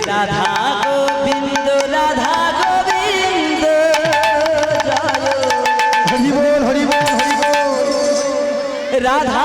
রাধা গোবিন্দ রাধা গোবিন্দ হরি বল হরি বল হরি বল রাধা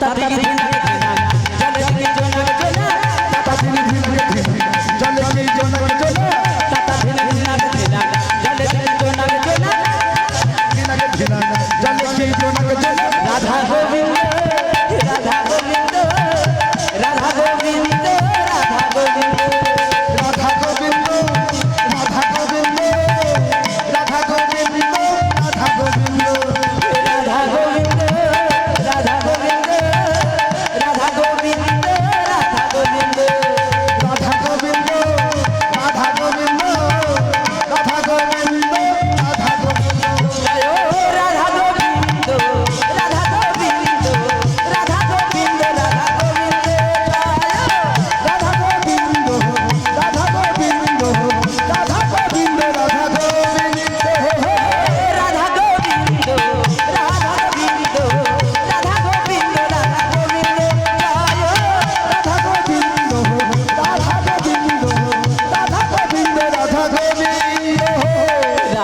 তাতা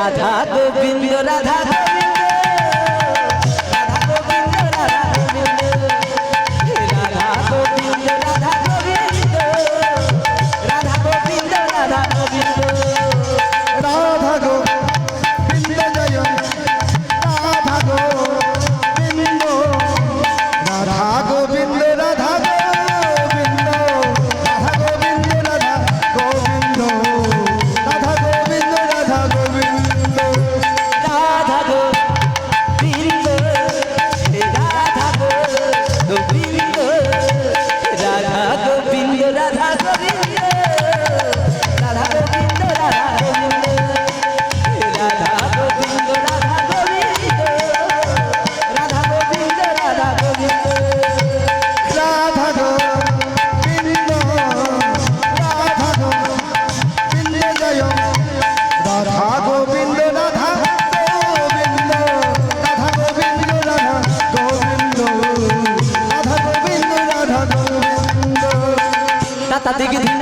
রাধা গোবিন্দ রাধা মাথা থেকে দিন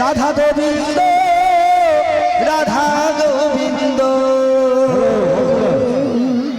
রাধা গোবিন্দ